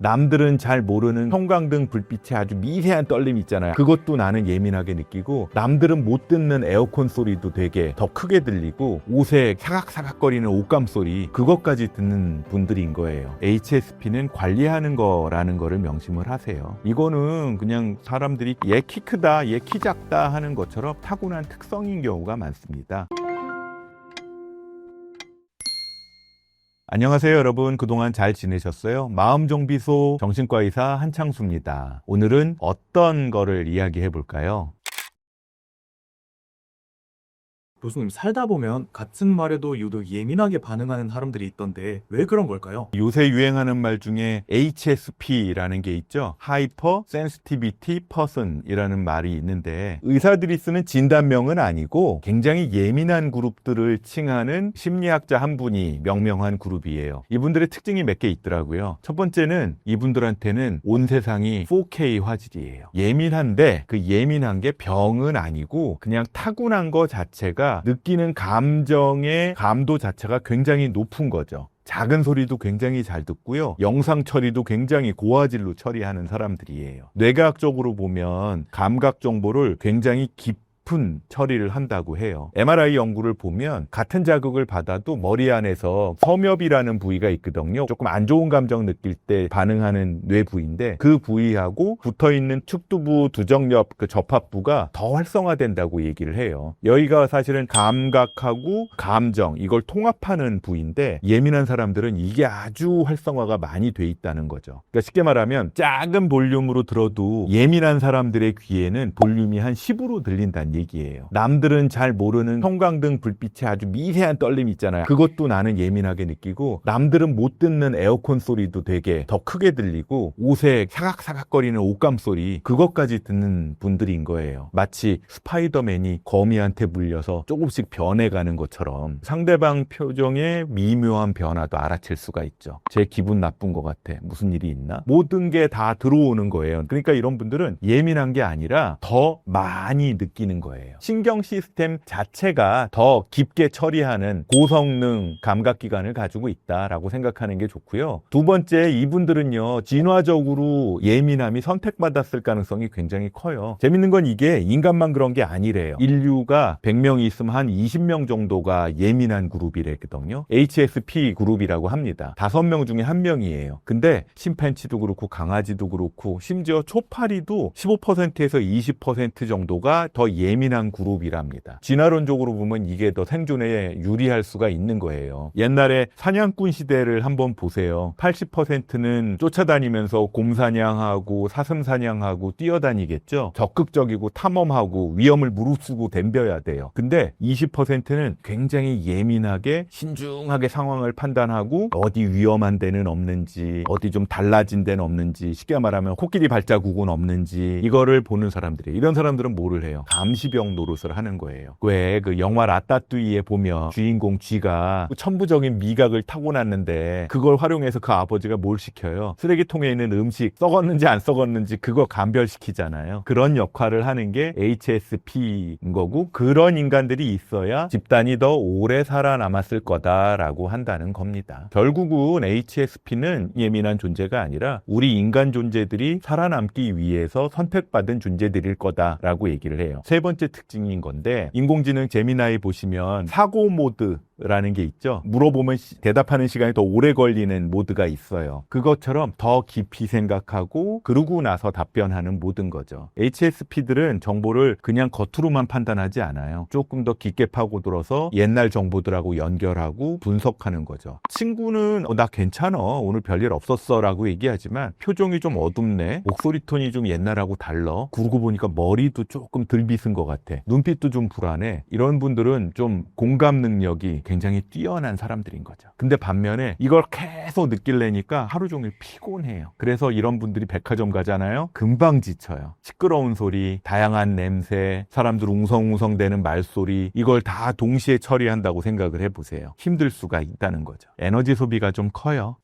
남들은 잘 모르는 형광등 불빛의 아주 미세한 떨림 있잖아요. 그것도 나는 예민하게 느끼고 남들은 못 듣는 에어컨 소리도 되게 더 크게 들리고 옷에 사각사각거리는 옷감 소리 그것까지 듣는 분들인 거예요. HSP는 관리하는 거라는 거를 명심을 하세요. 이거는 그냥 사람들이 얘 키 크다, 얘 키 작다 하는 것처럼 타고난 특성인 경우가 많습니다. 안녕하세요 여러분 그동안 잘 지내셨어요? 마음정비소 정신과 의사 한창수입니다. 오늘은 어떤 거를 이야기해 볼까요? 교수님 살다 보면 같은 말에도 유독 예민하게 반응하는 사람들이 있던데 왜 그런 걸까요? 요새 유행하는 말 중에 HSP라는 게 있죠. Hyper Sensitivity Person이라는 말이 있는데 의사들이 쓰는 진단명은 아니고 굉장히 예민한 그룹들을 칭하는 심리학자 한 분이 명명한 그룹이에요. 이분들의 특징이 몇 개 있더라고요. 첫 번째는 이분들한테는 온 세상이 4K 화질이에요. 예민한데 그 예민한 게 병은 아니고 그냥 타고난 거 자체가 느끼는 감정의 감도 자체가 굉장히 높은 거죠. 작은 소리도 굉장히 잘 듣고요. 영상 처리도 굉장히 고화질로 처리하는 사람들이에요. 뇌과학적으로 보면 감각 정보를 굉장히 깊 은 처리를 한다고 해요. MRI 연구를 보면 같은 자극을 받아도 머리 안에서 섬엽이라는 부위가 있거든요. 조금 안 좋은 감정 느낄 때 반응하는 뇌 부위인데 그 부위하고 붙어 있는 축두부 두정엽 그 접합부가 더 활성화된다고 얘기를 해요. 여기가 사실은 감각하고 감정 이걸 통합하는 부위인데 예민한 사람들은 이게 아주 활성화가 많이 돼 있다는 거죠. 그러니까 쉽게 말하면 작은 볼륨으로 들어도 예민한 사람들의 귀에는 볼륨이 한 10으로 들린다는 얘기예요. 남들은 잘 모르는 형광등 불빛의 아주 미세한 떨림 있잖아요. 그것도 나는 예민하게 느끼고 남들은 못 듣는 에어컨 소리도 되게 더 크게 들리고 옷에 사각사각거리는 옷감 소리 그것까지 듣는 분들인 거예요. 마치 스파이더맨이 거미한테 물려서 조금씩 변해가는 것처럼 상대방 표정의 미묘한 변화도 알아챌 수가 있죠. 제 기분 나쁜 것 같아. 무슨 일이 있나? 모든 게 다 들어오는 거예요. 그러니까 이런 분들은 예민한 게 아니라 더 많이 느끼는 거예요. 신경 시스템 자체가 더 깊게 처리하는 고성능 감각기관을 가지고 있다라고 생각하는 게 좋고요. 두 번째, 이분들은요, 진화적으로 예민함이 선택받았을 가능성이 굉장히 커요. 재밌는 건 이게 인간만 그런 게 아니래요. 인류가 100명이 있으면 한 20명 정도가 예민한 그룹이랬거든요. HSP 그룹이라고 합니다. 5명 중에 1명이에요. 근데 심팬치도 그렇고 강아지도 그렇고 심지어 초파리도 15%에서 20% 정도가 더 예민한 그룹이랍니다. 진화론적으로 보면 이게 더 생존에 유리할 수가 있는 거예요. 옛날에 사냥꾼 시대를 한번 보세요. 80%는 쫓아다니면서 곰사냥하고 사슴사냥하고 뛰어다니겠죠. 적극적이고 탐험하고 위험을 무릅쓰고 덤벼야 돼요. 근데 20%는 굉장히 예민하게 신중하게 상황을 판단하고 어디 위험한 데는 없는지 어디 좀 달라진 데는 없는지 쉽게 말하면 코끼리 발자국은 없는지 이거를 보는 사람들이 이런 사람들은 뭐를 해요? 감시 병 노릇을 하는 거예요. 왜 그 영화 라따뚜이에 보면 주인공 쥐가 천부적인 미각을 타고났는데 그걸 활용해서 그 아버지가 뭘 시켜요? 쓰레기통에 있는 음식 썩었는지 안 썩었는지 그거 감별시키잖아요. 그런 역할을 하는 게 HSP인 거고 그런 인간들이 있어야 집단이 더 오래 살아남았을 거다라고 한다는 겁니다. 결국은 HSP는 예민한 존재가 아니라 우리 인간 존재들이 살아남기 위해서 선택받은 존재들일 거다라고 얘기를 해요. 세 번째 특징인 건데 인공지능 제미나이 보시면 사고 모드 라는 게 있죠. 물어보면 시- 대답하는 시간이 더 오래 걸리는 모드가 있어요. 그것처럼 더 깊이 생각하고 그러고 나서 답변하는 모든 거죠. HSP들은 정보를 그냥 겉으로만 판단하지 않아요. 조금 더 깊게 파고들어서 옛날 정보들하고 연결하고 분석하는 거죠. 친구는 어, 나 괜찮아. 오늘 별일 없었어. 라고 얘기하지만 표정이 좀 어둡네. 목소리 톤이 좀 옛날하고 달라. 그러고 보니까 머리도 조금 덜 빗은 것 같아. 눈빛도 좀 불안해. 이런 분들은 좀 공감 능력이 굉장히 뛰어난 사람들인 거죠. 근데 반면에 이걸 계속 느낄래니까 하루 종일 피곤해요. 그래서 이런 분들이 백화점 가잖아요. 금방 지쳐요. 시끄러운 소리, 다양한 냄새, 사람들 웅성웅성대는 말소리 이걸 다 동시에 처리한다고 생각을 해보세요. 힘들 수가 있다는 거죠. 에너지 소비가 좀 커요.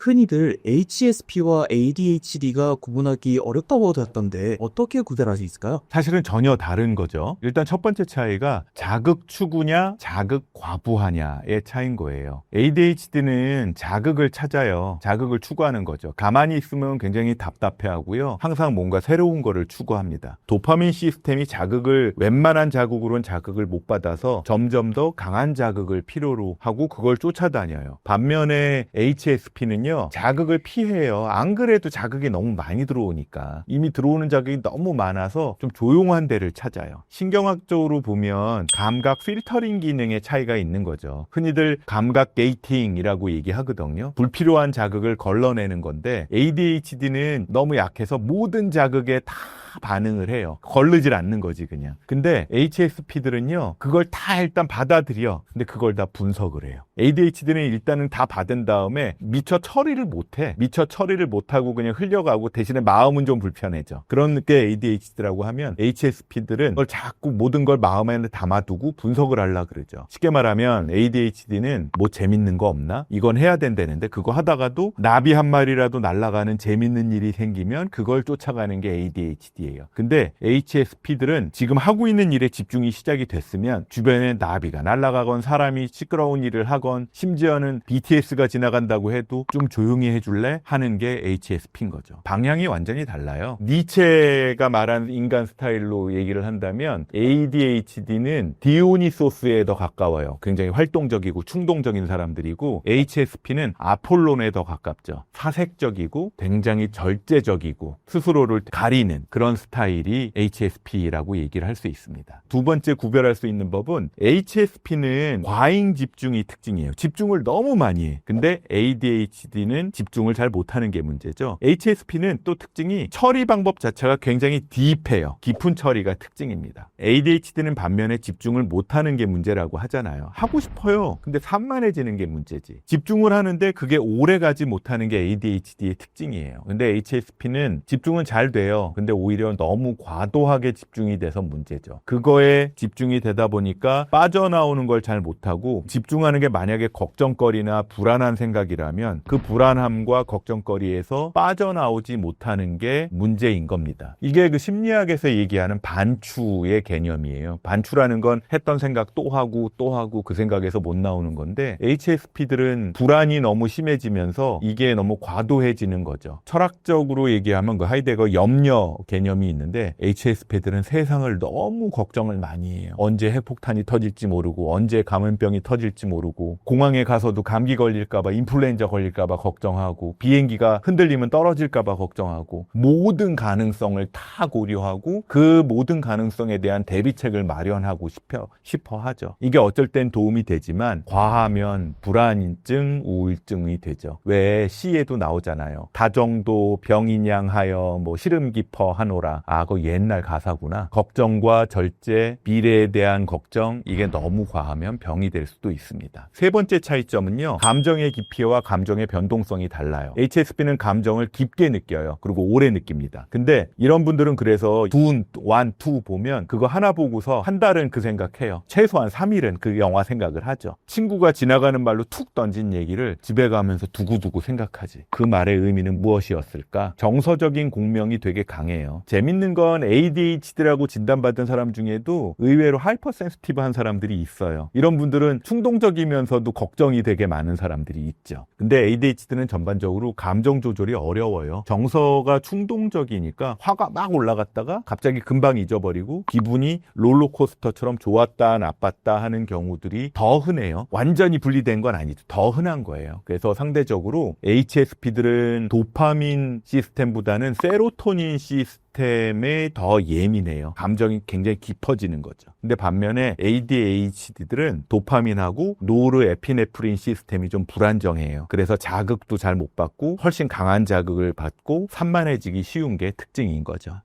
흔히들 HSP와 ADHD가 구분하기 어렵다고 들었던데 어떻게 구별할 수 있을까요? 사실은 전혀 다른 거죠. 일단 첫 번째 차이가 자극 추구냐, 자극 과부하냐의 차이인 거예요. ADHD는 자극을 찾아요. 자극을 추구하는 거죠. 가만히 있으면 굉장히 답답해 하고요. 항상 뭔가 새로운 거를 추구합니다. 도파민 시스템이 자극을, 웬만한 자극으로는 자극을 못 받아서 점점 더 강한 자극을 필요로 하고 그걸 쫓아다녀요. 반면에 HSP는요, 자극을 피해요. 안 그래도 자극이 너무 많이 들어오니까. 이미 들어오는 자극이 너무 많아서 좀 조용한 데를 찾아요. 신경학적으로 보면 감각 필터링 기능의 차이가 있는 거죠. 흔히들 감각 게이팅이라고 얘기하거든요. 불필요한 자극을 걸러내는 건데 ADHD는 너무 약해서 모든 자극에 다 반응을 해요. 걸르질 않는 거지 그냥. 근데 HSP들은요. 그걸 다 일단 받아들여. 근데 그걸 다 분석을 해요. ADHD는 일단은 다 받은 다음에 미처 처리를 못 해. 미처 처리를 못 하고 그냥 흘려가고 대신에 마음은 좀 불편해져. 그런 게 ADHD라고 하면 HSP들은 그걸 자꾸 모든 걸 마음에 담아두고 분석을 하려 그러죠. 쉽게 말하면 ADHD는 뭐 재밌는 거 없나? 이건 해야 된다는데 그거 하다가도 나비 한 마리라도 날아가는 재밌는 일이 생기면 그걸 쫓아가는 게 ADHD예요. 근데 HSP들은 지금 하고 있는 일에 집중이 시작이 됐으면 주변에 나비가 날아가건 사람이 시끄러운 일을 하건 심지어는 BTS가 지나간다고 해도 좀 조용히 해줄래 하는 게 HSP인 거죠. 방향이 완전히 달라요. 니체가 말한 인간 스타일로 얘기를 한다면 ADHD는 디오니소스에 더 가까워요. 굉장히 활동적이고 충동적인 사람들이고 HSP는 아폴론에 더 가깝죠. 사색적이고 굉장히 절제적이고 스스로를 가리는 그런 스타일이 HSP라고 얘기를 할 수 있습니다. 두 번째 구별할 수 있는 법은 HSP는 과잉 집중이 특징이에요. 집중을 너무 많이 해. 근데 ADHD는 집중을 잘 못하는 게 문제죠. HSP는 또 특징이 처리 방법 자체가 굉장히 딥해요. 깊은 처리가 특징입니다. ADHD는 반면에 집중을 못하는 게 문제라고 하잖아요. 하고 싶어요. 근데 산만해지는 게 문제지. 집중을 하는데 그게 오래 가지 못하는 게 ADHD의 특징이에요. 근데 HSP는 집중은 잘 돼요. 근데 오히려 너무 과도하게 집중이 돼서 문제죠. 그거에 집중이 되다 보니까 빠져나오는 걸 잘 못하고 집중하는 게 만약에 걱정거리나 불안한 생각이라면 그 불안함과 걱정거리에서 빠져나오지 못하는 게 문제인 겁니다. 이게 그 심리학에서 얘기하는 반추의 개념이에요. 반추라는 건 했던 생각 또 하고 또 하고 그 생각에서 못 나오는 건데 HSP들은 불안이 너무 심해지면서 이게 너무 과도해지는 거죠. 철학적으로 얘기하면 그 하이데거 염려 개념이 있는데 HSP들은 세상을 너무 걱정을 많이 해요. 언제 핵폭탄이 터질지 모르고 언제 감염병이 터질지 모르 고 공항에 가서도 감기 걸릴까봐 인플루엔자 걸릴까봐 걱정하고 비행기가 흔들리면 떨어질까봐 걱정하고 모든 가능성을 다 고려하고 그 모든 가능성에 대한 대비책을 마련하고 싶어, 싶어 하죠. 이게 어쩔 땐 도움이 되지만 과하면 불안증, 우울증이 되죠. 왜 시에도 나오잖아요. 다정도 병인양하여 뭐 시름 깊어 하노라. 아, 그 옛날 가사구나. 걱정과 절제, 미래에 대한 걱정 이게 너무 과하면 병이 될 수도 있습니다. 세 번째 차이점은요. 감정의 깊이와 감정의 변동성이 달라요. HSP는 감정을 깊게 느껴요. 그리고 오래 느낍니다. 근데 이런 분들은 그래서 둔, 완, 투 보면 그거 하나 보고서 한 달은 그 생각해요. 최소한 3일은 그 영화 생각을 하죠. 친구가 지나가는 말로 툭 던진 얘기를 집에 가면서 두고두고 생각하지. 그 말의 의미는 무엇이었을까? 정서적인 공명이 되게 강해요. 재밌는 건 ADHD라고 진단받은 사람 중에도 의외로 하이퍼 센스티브한 사람들이 있어요. 이런 분들은 충동적이면서 도 걱정이 되게 많은 사람들이 있죠. 근데 ADHD는 전반적으로 감정 조절이 어려워요. 정서가 충동적이니까 화가 막 올라갔다가 갑자기 금방 잊어버리고 기분이 롤러코스터처럼 좋았다 나빴다 하는 경우들이 더 흔해요. 완전히 분리된 건 아니죠. 더 흔한 거예요. 그래서 상대적으로 HSP들은 도파민 시스템보다는 세로토닌 시스템 에 더 예민해요. 감정이 굉장히 깊어지는 거죠. 근데 반면에 ADHD들은 도파민하고 노르에피네프린 시스템이 좀 불안정해요. 그래서 자극도 잘 못 받고 훨씬 강한 자극을 받고 산만해지기 쉬운 게 특징인 거죠.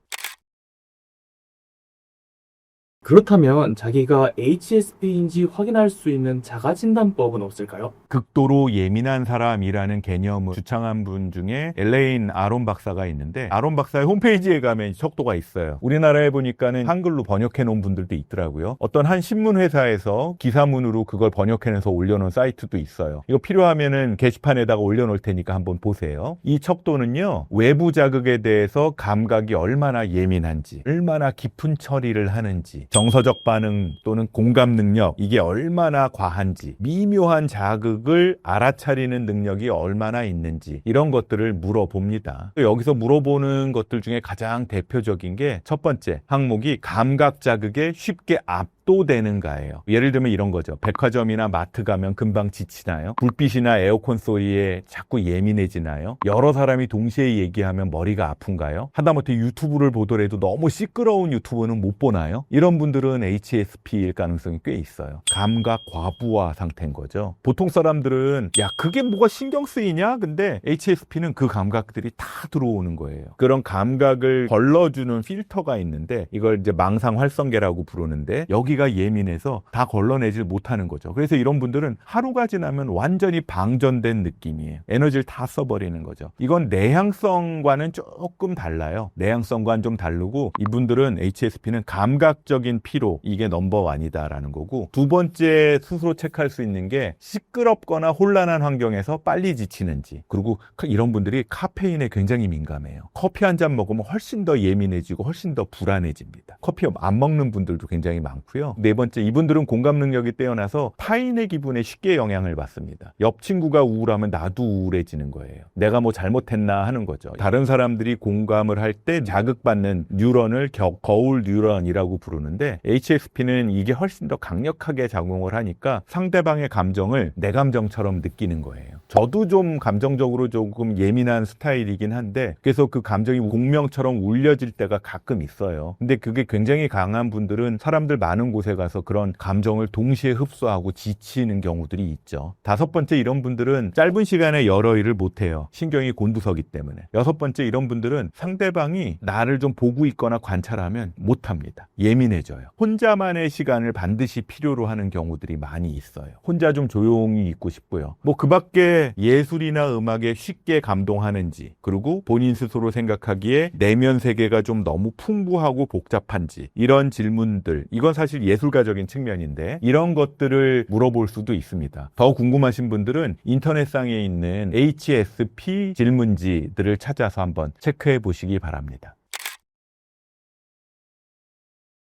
그렇다면 자기가 HSP인지 확인할 수 있는 자가진단법은 없을까요? 극도로 예민한 사람이라는 개념을 주창한 분 중에 엘레인 아론 박사가 있는데 아론 박사의 홈페이지에 가면 척도가 있어요. 우리나라에 보니까는 한글로 번역해 놓은 분들도 있더라고요. 어떤 한 신문 회사에서 기사문으로 그걸 번역해내서 올려놓은 사이트도 있어요. 이거 필요하면은 게시판에다가 올려놓을 테니까 한번 보세요. 이 척도는요 외부 자극에 대해서 감각이 얼마나 예민한지, 얼마나 깊은 처리를 하는지, 정서적 반응 또는 공감 능력 이게 얼마나 과한지, 미묘한 자극을 알아차리는 능력이 얼마나 있는지 이런 것들을 물어봅니다. 여기서 물어보는 것들 중에 가장 대표적인 게 첫 번째 항목이 감각 자극에 쉽게 압 도되는가예요. 예를 들면 이런 거죠. 백화점이나 마트 가면 금방 지치나요? 불빛이나 에어컨 소리에 자꾸 예민해지나요? 여러 사람이 동시에 얘기하면 머리가 아픈가요? 하다못해 유튜브를 보더라도 너무 시끄러운 유튜브는 못 보나요? 이런 분들은 HSP일 가능성이 꽤 있어요. 감각 과부하 상태인 거죠. 보통 사람들은 야 그게 뭐가 신경 쓰이냐? 근데 HSP는 그 감각들이 다 들어오는 거예요. 그런 감각을 걸러주는 필터가 있는데 이걸 이제 망상 활성계라고 부르는데 여기 가 예민해서 다 걸러내질 못하는 거죠. 그래서 이런 분들은 하루가 지나면 완전히 방전된 느낌이에요. 에너지를 다 써버리는 거죠. 이건 내향성과는 조금 달라요. 내향성과는 좀 다르고 이분들은 HSP는 감각적인 피로 이게 넘버원이다라는 거고 두 번째 스스로 체크할 수 있는 게 시끄럽거나 혼란한 환경에서 빨리 지치는지 그리고 이런 분들이 카페인에 굉장히 민감해요. 커피 한 잔 먹으면 훨씬 더 예민해지고 훨씬 더 불안해집니다. 커피 안 먹는 분들도 굉장히 많고요. 네 번째 이분들은 공감 능력이 뛰어나서 타인의 기분에 쉽게 영향을 받습니다. 옆 친구가 우울하면 나도 우울해지는 거예요. 내가 뭐 잘못했나 하는 거죠. 다른 사람들이 공감을 할 때 자극받는 뉴런을 겨- 거울 뉴런이라고 부르는데 HSP는 이게 훨씬 더 강력하게 작용을 하니까 상대방의 감정을 내 감정처럼 느끼는 거예요. 저도 좀 감정적으로 조금 예민한 스타일이긴 한데 그래서 그 감정이 공명처럼 울려질 때가 가끔 있어요. 근데 그게 굉장히 강한 분들은 사람들 많은 곳에 가서 그런 감정을 동시에 흡수하고 지치는 경우들이 있죠. 다섯 번째 이런 분들은 짧은 시간에 여러 일을 못 해요. 신경이 곤두서기 때문에. 여섯 번째 이런 분들은 상대방이 나를 좀 보고 있거나 관찰하면 못 합니다. 예민해져요. 혼자만의 시간을 반드시 필요로 하는 경우들이 많이 있어요. 혼자 좀 조용히 있고 싶고요. 뭐 그 밖에 예술이나 음악에 쉽게 감동하는지, 그리고 본인 스스로 생각하기에 내면 세계가 좀 너무 풍부하고 복잡한지, 이런 질문들, 이건 사실 예술가적인 측면인데, 이런 것들을 물어볼 수도 있습니다. 더 궁금하신 분들은 인터넷상에 있는 HSP 질문지들을 찾아서 한번 체크해 보시기 바랍니다.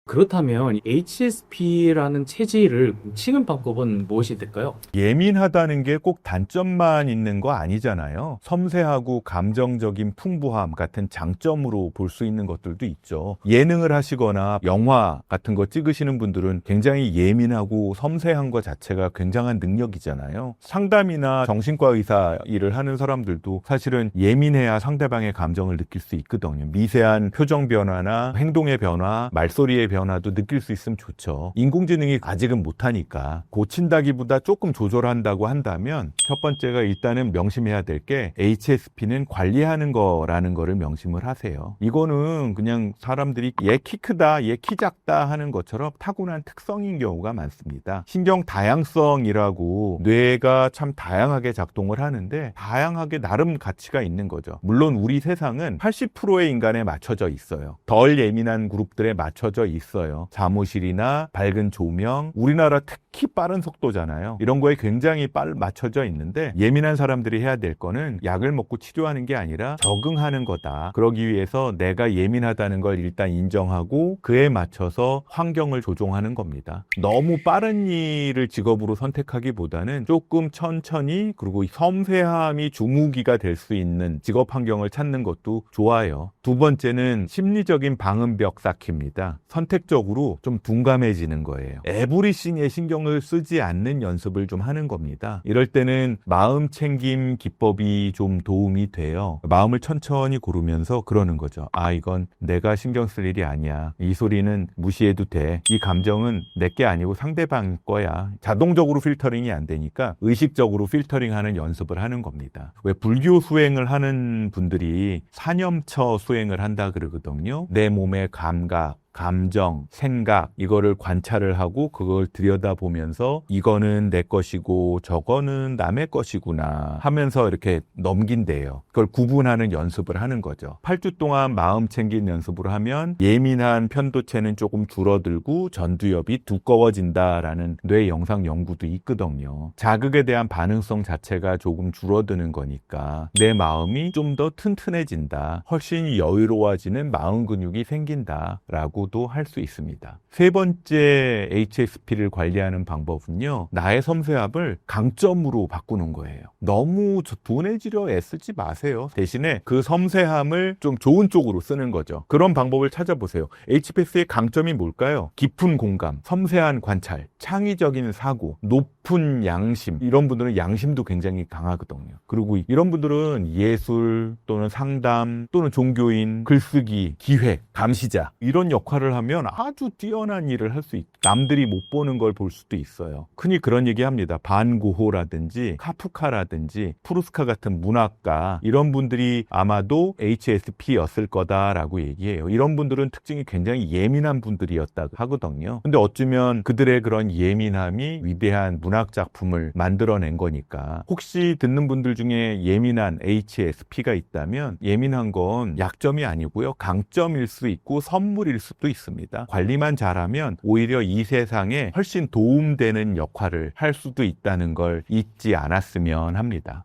그렇다면 HSP라는 체질을 치는 방법은 무엇이 될까요? 예민하다는 게 꼭 단점만 있는 거 아니잖아요. 섬세하고 감정적인 풍부함 같은 장점으로 볼 수 있는 것들도 있죠. 예능을 하시거나 영화 같은 거 찍으시는 분들은 굉장히 예민하고 섬세한 것 자체가 굉장한 능력이잖아요. 상담이나 정신과 의사 일을 하는 사람들도 사실은 예민해야 상대방의 감정을 느낄 수 있거든요. 미세한 표정 변화나 행동의 변화, 말소리의 변화 도 느낄 수 있으면 좋죠. 인공지능이 아직은 못하니까 고친다기보다 조금 조절한다고 한다면 첫 번째가 일단은 명심해야 될 게 HSP는 관리하는 거라는 거를 명심을 하세요. 이거는 그냥 사람들이 얘 키 크다, 얘 키 작다 하는 것처럼 타고난 특성인 경우가 많습니다. 신경 다양성이라고 뇌가 참 다양하게 작동을 하는데 다양하게 나름 가치가 있는 거죠. 물론 우리 세상은 80%의 인간에 맞춰져 있어요. 덜 예민한 그룹들에 맞춰져 있어요. 사무실이나 밝은 조명, 우리나라 특히 빠른 속도잖아요. 이런 거에 굉장히 빨 맞춰져 있는데 예민한 사람들이 해야 될 거는 약을 먹고 치료하는 게 아니라 적응하는 거다. 그러기 위해서 내가 예민하다는 걸 일단 인정하고 그에 맞춰서 환경을 조종하는 겁니다. 너무 빠른 일을 직업으로 선택하기보다는 조금 천천히 그리고 섬세함이 주무기가 될 수 있는 직업 환경을 찾는 것도 좋아요. 두 번째는 심리적인 방음벽 쌓기입니다. 선택 적으로 좀 둔감해지는 거예요. 에브리싱에 신경을 쓰지 않는 연습을 좀 하는 겁니다. 이럴 때는 마음 챙김 기법이 좀 도움이 돼요. 마음을 천천히 고르면서 그러는 거죠. 아, 이건 내가 신경 쓸 일이 아니야. 이 소리는 무시해도 돼. 이 감정은 내게 아니고 상대방 거야. 자동적으로 필터링이 안 되니까 의식적으로 필터링 하는 연습을 하는 겁니다. 왜 불교 수행을 하는 분들이 사념처 수행을 한다 그러거든요. 내 몸의 감각, 감정, 생각 이거를 관찰을 하고 그걸 들여다보면서 이거는 내 것이고 저거는 남의 것이구나 하면서 이렇게 넘긴대요. 그걸 구분하는 연습을 하는 거죠. 8주 동안 마음 챙긴 연습을 하면 예민한 편도체는 조금 줄어들고 전두엽이 두꺼워진다라는 뇌 영상 연구도 있거든요. 자극에 대한 반응성 자체가 조금 줄어드는 거니까 내 마음이 좀 더 튼튼해진다. 훨씬 여유로워지는 마음 근육이 생긴다라고 도 할 수 있습니다. 세 번째 HSP를 관리하는 방법은요. 나의 섬세함을 강점으로 바꾸는 거예요. 너무 저- 둔해지려 애쓰지 마세요. 대신에 그 섬세함을 좀 좋은 쪽으로 쓰는 거죠. 그런 방법을 찾아보세요. HPS의 강점이 뭘까요? 깊은 공감, 섬세한 관찰, 창의적인 사고, 높은 양심. 이런 분들은 양심도 굉장히 강하거든요. 그리고 이런 분들은 예술 또는 상담 또는 종교인, 글쓰기, 기획, 감시자 이런 역할 을 하면 아주 뛰어난 일을 할 수 있. 남들이 못 보는 걸 볼 수도 있어요. 흔히 그런 얘기합니다. 반고호라든지 카프카라든지 프루스카 같은 문학가 이런 분들이 아마도 HSP였을 거다라고 얘기해요. 이런 분들은 특징이 굉장히 예민한 분들이었다고 하거든요. 근데 어쩌면 그들의 그런 예민함이 위대한 문학 작품을 만들어낸 거니까 혹시 듣는 분들 중에 예민한 HSP가 있다면 예민한 건 약점이 아니고요. 강점일 수 있고 선물일 수 것도 있습니다. 관리만 잘하면 오히려 이 세상에 훨씬 도움되는 역할을 할 수도 있다는 걸 잊지 않았으면 합니다.